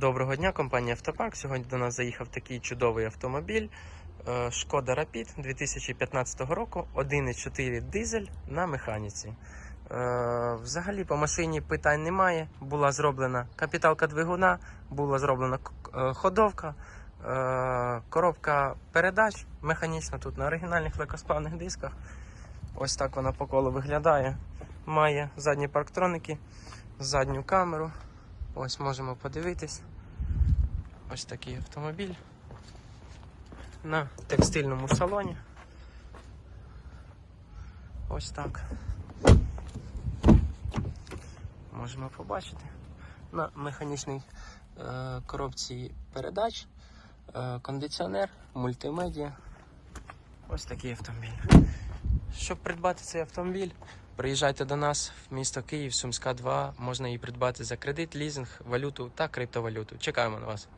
Доброго дня, компанія Автопарк. Сьогодні до нас заїхав такий чудовий автомобіль. е, Шкода Rapid 2015 року, 1,4 дизель на механіці. Е, Взагалі по машині питань немає. Була зроблена капіталка двигуна, була зроблена е, ходовка, коробка передач механічна тут на оригінальних легкосплавних дисках. Ось так вона по колу виглядає. Має задні парктроники, задню камеру. Ось можемо подивитись. Ось такий автомобіль на текстильному салоні. Ось так. Можемо побачити. На механічній е, коробці передач, е, кондиціонер, мультимедіа. Ось такий автомобіль. Щоб придбати цей автомобіль, приїжджайте до нас в місто Київ, Сумська 2. Можна її придбати за кредит, лізинг, валюту та криптовалюту. Чекаємо на вас.